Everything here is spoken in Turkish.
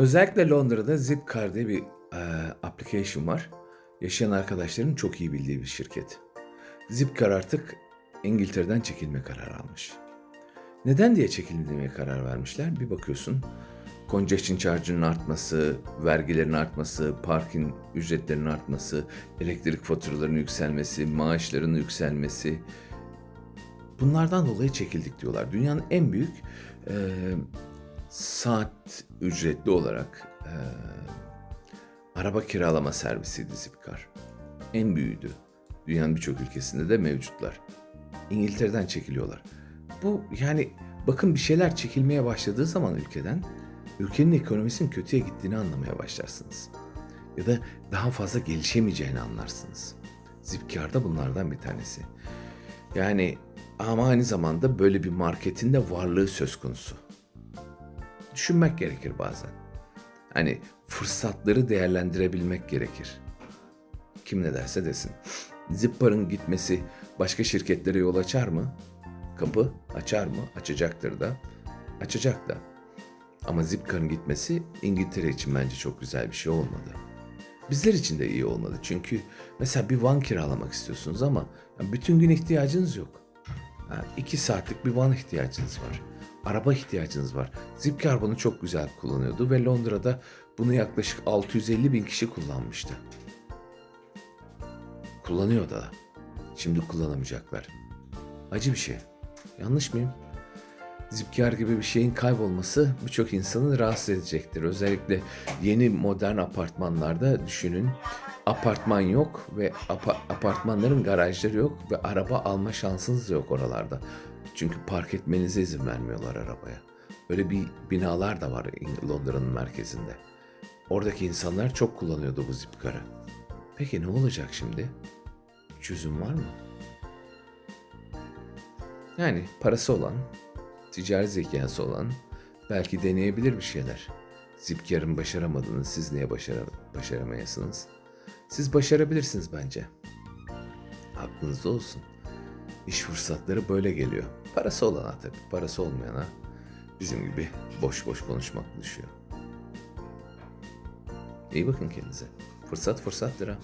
Özellikle Londra'da Zipcar diye bir e, application var. Yaşayan arkadaşların çok iyi bildiği bir şirket. Zipcar artık İngiltere'den çekilme kararı almış. Neden diye çekilmeye karar vermişler? Bir bakıyorsun congestion charge'ının artması, vergilerin artması, parking ücretlerinin artması, elektrik faturalarının yükselmesi, maaşların yükselmesi. Bunlardan dolayı çekildik diyorlar. Dünyanın en büyük e, saat ücretli olarak e, araba kiralama servisiydi Zipcar. En büyüğüydü. Dünyanın birçok ülkesinde de mevcutlar. İngiltere'den çekiliyorlar. Bu yani bakın bir şeyler çekilmeye başladığı zaman ülkeden ülkenin ekonomisinin kötüye gittiğini anlamaya başlarsınız. Ya da daha fazla gelişemeyeceğini anlarsınız. Zipkar da bunlardan bir tanesi. Yani ama aynı zamanda böyle bir marketin de varlığı söz konusu. Düşünmek gerekir bazen. Hani fırsatları değerlendirebilmek gerekir. Kim ne derse desin. Zippar'ın gitmesi başka şirketlere yol açar mı? Kapı açar mı? Açacaktır da. Açacak da. Ama Zipcar'ın gitmesi İngiltere için bence çok güzel bir şey olmadı. Bizler için de iyi olmadı. Çünkü mesela bir van kiralamak istiyorsunuz ama bütün gün ihtiyacınız yok. Ha, iki saatlik bir van ihtiyacınız var. Araba ihtiyacınız var. Zipcar bunu çok güzel kullanıyordu ve Londra'da bunu yaklaşık 650 bin kişi kullanmıştı. Kullanıyor da. Şimdi kullanamayacaklar. Acı bir şey. Yanlış mıyım? Zipkar gibi bir şeyin kaybolması birçok insanı rahatsız edecektir. Özellikle yeni modern apartmanlarda düşünün. Apartman yok ve apa- apartmanların garajları yok ve araba alma şansınız da yok oralarda. Çünkü park etmenize izin vermiyorlar arabaya. Öyle bir binalar da var Londra'nın merkezinde. Oradaki insanlar çok kullanıyordu bu Zipcar'ı. Peki ne olacak şimdi? Çözüm var mı? Yani parası olan, ticari zekası olan belki deneyebilir bir şeyler. Zipkar'ın başaramadığını siz niye başara başaramayasınız? Siz başarabilirsiniz bence. Aklınızda olsun. İş fırsatları böyle geliyor. Parası olana tabii, parası olmayana bizim gibi boş boş konuşmak düşüyor. İyi bakın kendinize. Fırsat fırsattır ha.